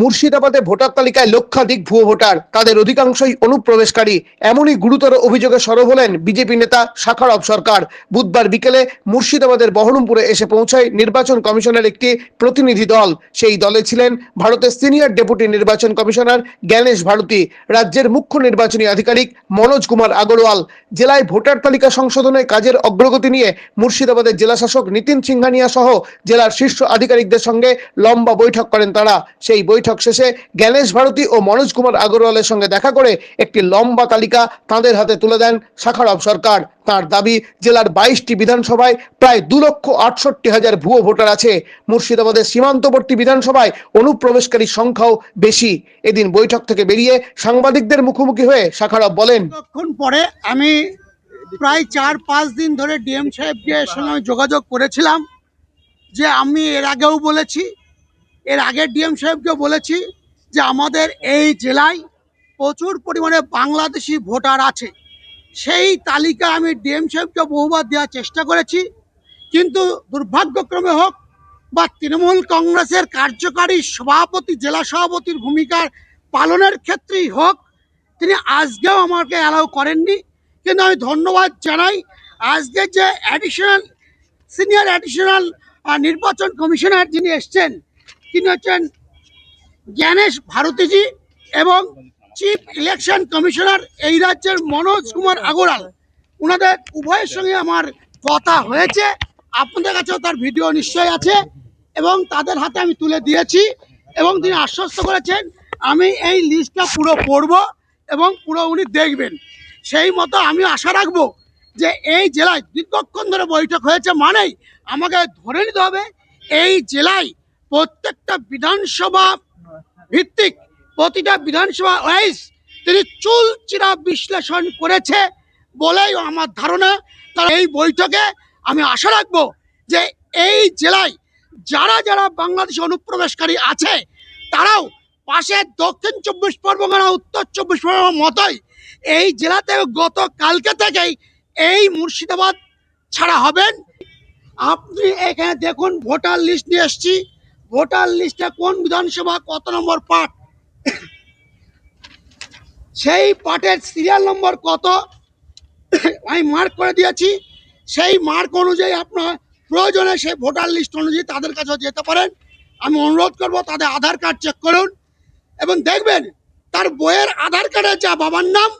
মুর্শিদাবাদে ভোটার তালিকায় লক্ষাধিক ভুয়ো ভোটার। তাদের অধিকাংশই অনুপ্রবেশকারী। এমনই গুরুতর অভিযোগে সরব হলেন বিজেপি নেতা শাখারব সরকার। বুধবার বিকেলে মুর্শিদাবাদের বহরমপুরে এসে পৌঁছায় নির্বাচন কমিশনের একটি প্রতিনিধি দল। সেই দলে ছিলেন ভারতের সিনিয়র ডেপুটি নির্বাচন কমিশনার জ্ঞানেশ ভারতী, রাজ্যের মুখ্য নির্বাচনী আধিকারিক মনোজ কুমার আগরওয়াল। জেলায় ভোটার তালিকা সংশোধনের কাজের অগ্রগতি নিয়ে মুর্শিদাবাদের জেলাশাসক নিতিন সিংহানিয়া সহ জেলার শীর্ষ আধিকারিকদের সঙ্গে লম্বা বৈঠক করেন তারা। সেই বৈঠক শেষে জ্ঞানেশ ভারতী ও মনোজ কুমার আগরওয়ালের সঙ্গে দেখা করে একটি লম্বা তালিকা তাঁদের হাতে তুলে দেন শাখারব সরকার। তার দাবি, জেলার বাইশটি বিধানসভায় প্রায় দু লক্ষ আটষট্টি হাজার ভুয়ো ভোটার আছে। মুর্শিদাবাদের সীমান্তবর্তী বিধানসভায় অনুপ্রবেশকারীর সংখ্যাও বেশি। এদিন বৈঠক থেকে বেরিয়ে সাংবাদিকদের মুখোমুখি হয়ে শাখারব বলেন পরে আমি প্রায় চার পাঁচ দিন ধরে ডিএম সাহেবকে সঙ্গে যোগাযোগ করেছিলাম যে আমি এর আগেও বলেছি এর আগে ডিএম সাহেবকে বলেছি যে আমাদের এই জেলায় প্রচুর পরিমাণে বাংলাদেশি ভোটার আছে। সেই তালিকা আমি ডিএম সাহেবকে বহুবার দেওয়ার চেষ্টা করেছি। কিন্তু দুর্ভাগ্যক্রমে হোক বা তৃণমূল কংগ্রেসের কার্যকারী সভাপতি, জেলা সভাপতির ভূমিকার পালনের ক্ষেত্রেই হোক, তিনি আজকেও আমাকে অ্যালাউ করেননি। কিন্তু আমি ধন্যবাদ জানাই আজকে যে অ্যাডিশনাল সিনিয়র অ্যাডিশনাল নির্বাচন কমিশনার যিনি এসছেন তিনি হচ্ছেন জ্ঞানেশ ভারতীজি এবং চিফ ইলেকশন কমিশনার এই রাজ্যের মনোজ কুমার আগরওয়াল। ওনাদের উভয়ের সঙ্গে আমার কথা হয়েছে। আপনাদের কাছেও তার ভিডিও নিশ্চয়ই আছে এবং তাদের হাতে আমি তুলে দিয়েছি এবং তিনি আশ্বস্ত করেছেন, আমি এই লিস্টটা পুরো পড়ব এবং পুরো উনি দেখবেন। সেই মতো আমি আশা রাখব যে এই জেলায় দীর্ঘক্ষণ ধরে বৈঠক হয়েছে মানেই আমাকে ধরে নিতে হবে, এই জেলায় প্রত্যেকটা বিধানসভা ভিত্তিক প্রতিটা বিধানসভা ওয়াইজ তিনি চুল চিরা বিশ্লেষণ করেছে বলেই আমার ধারণা। তার এই বৈঠকে আমি আশা রাখব যে এই জেলায় যারা যারা বাংলাদেশ অনুপ্রবেশকারী আছে, তারাও পাশে দক্ষিণ চব্বিশ পরগনা, উত্তর চব্বিশ পরগনার মতোই এই জেলাতে গত কালকে থেকেই এই মুর্শিদাবাদ ছাড়া হবেন। আপনি এখানে দেখুন ভোটার লিস্ট নিয়ে এসছি। ভোটার লিস্টে কোন বিধানসভা কত নম্বর পার্ট সেই পার্টের সিরিয়াল নম্বর কত? আমি মার্ক করে দিয়েছি। সেই মার্ক অনুযায়ী আপনার প্রয়োজনে সেই ভোটার লিস্ট অনুযায়ী তাদের কাছেও যেতে পারেন। আমি অনুরোধ করব তাদের আধার কার্ড চেক করুন। এবং দেখবেন, তার বইয়ের আধার কার্ডে যা বাবার নাম,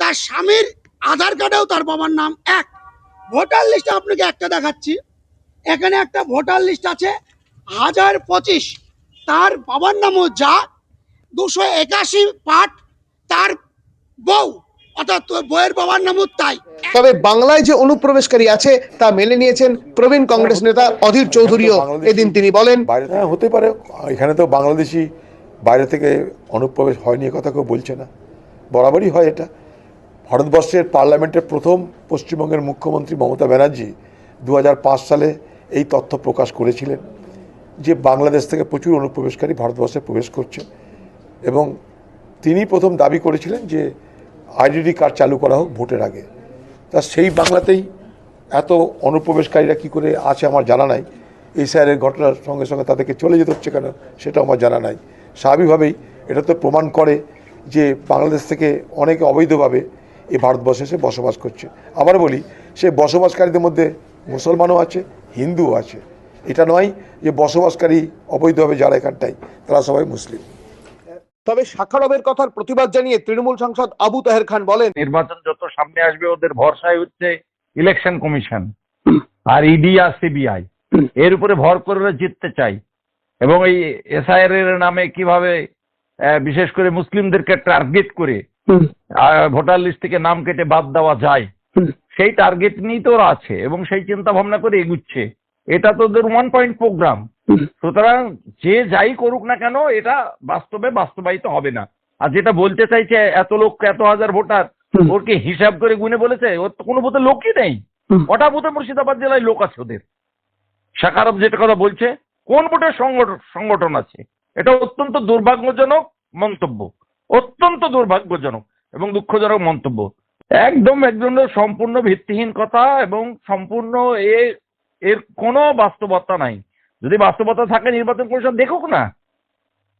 তার স্বামীর আধার কার্ডেও তার বাবার নাম এক। ভোটার লিস্ট আপনাকে একটা দেখাচ্ছি। এখানে একটা ভোটার লিস্ট আছে। হাজার পঁচিশ। তার বাবার নামও যা। দুশো একাশি পাঠ তার বউ। অর্থাৎ তোর বইয়ের বাবার নামও তাই। তবে বাংলায় যে অনুপ্রবেশকারী আছে তা মেনে নিয়েছেন প্রবীণ কংগ্রেস নেতা অধীর চৌধুরীও। এদিন তিনি বলেন বাইরে হ্যাঁ হতে পারে। এখানে তো বাংলাদেশি বাইরে থেকে অনুপ্রবেশ হয়নি এ কথা কেউ বলছে না। বরাবরই হয় এটা। ভারতবর্ষের পার্লামেন্টের প্রথম পশ্চিমবঙ্গের মুখ্যমন্ত্রী মমতা ব্যানার্জি দু হাজার পাঁচ সালে এই তথ্য প্রকাশ করেছিলেন। যে বাংলাদেশ থেকে প্রচুর অনুপ্রবেশকারী ভারতবর্ষে প্রবেশ করছে। এবং তিনি প্রথম দাবি করেছিলেন যে আইডেন্টি কার্ড চালু করা হোক ভোটের আগে। তা সেই বাংলাতেই এত অনুপ্রবেশকারীরা কি করে আছে আমার জানা নাই। এই স্যারের ঘটনার সঙ্গে সঙ্গে তাদেরকে চলে যেতে হচ্ছে কেন সেটা আমার জানা নাই। স্বাভাবিকভাবেই এটা তো প্রমাণ করে যে বাংলাদেশ থেকে অনেকে অবৈধভাবে এই ভারতবর্ষে এসে বসবাস করছে। আবার বলি, সে বসবাসকারীদের মধ্যে মুসলমানও আছে, হিন্দুও আছে। এটা নয় যে বসবাসকারী অবৈধভাবে যারা এখানটায় তারা সবাই মুসলিম। তবে শাখারবের কথার প্রতিবাদ জানিয়ে তৃণমূল সাংসদ আবু তাহের খান বলেন নির্বাচন যত সামনে আসবে ওদের ভরসায় হচ্ছে ইলেকশন কমিশন আর ইডি আর সিবিআই। এর উপরে ভর করে ওরা জিততে চাই এবং এই এসআইআর এর নামে কীভাবে আহ, বিশেষ করে মুসলিমদেরকে টার্গেট করে আহ, ভোটার লিস্ট থেকে নাম কেটে বাদ দেওয়া যায় সেই টার্গেট নিয়েই তো ওরা আছে এবং সেই চিন্তা ভাবনা করে এগুচ্ছে। এটা তো ওদের ওয়ান পয়েন্ট প্রোগ্রাম সুতরাং যে যাই করুক না কেন এটা বাস্তবে বাস্তবায়িত হবে না। আর যেটা বলতে চাইছে এত লোক এত হাজার ভোটার ওর কি হিসাব করে গুনে বলেছে ওর তো কোনো বুথে লোকই নেই। কটা বুথে মুর্শিদাবাদ জেলায় লোক আছে ওদের? শাকারব যেটা কথা বলছে কোন বুথের সংগঠন সংগঠন আছে? এটা অত্যন্ত দুর্ভাগ্যজনক মন্তব্য। অত্যন্ত দুর্ভাগ্যজনক এবং দুঃখজনক মন্তব্য। একদম একজন সম্পূর্ণ ভিত্তিহীন কথা এবং সম্পূর্ণ এ এর কোনো বাস্তবতা নাই। যদি বাস্তবতা থাকে, নির্বাচন কমিশন দেখুক না।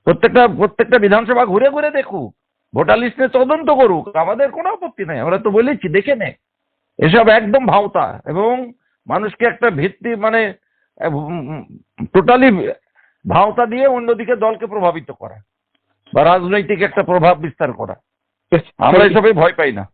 প্রত্যেকটা প্রত্যেকটা বিধানসভা ঘুরে ঘুরে দেখুক। ভোটার লিস্টে তদন্ত করুক। আমাদের কোনো আপত্তি নাই। আমরা তো বলেছি, দেখে নে এসব একদম ভাওতা। এবং মানুষকে একটা ভিত্তি মানে টোটালি ভাওতা দিয়ে অন্যদিকে দলকে প্রভাবিত করা। বা রাজনৈতিক একটা প্রভাব বিস্তার করা। আমরা এসবে ভয় পাই না।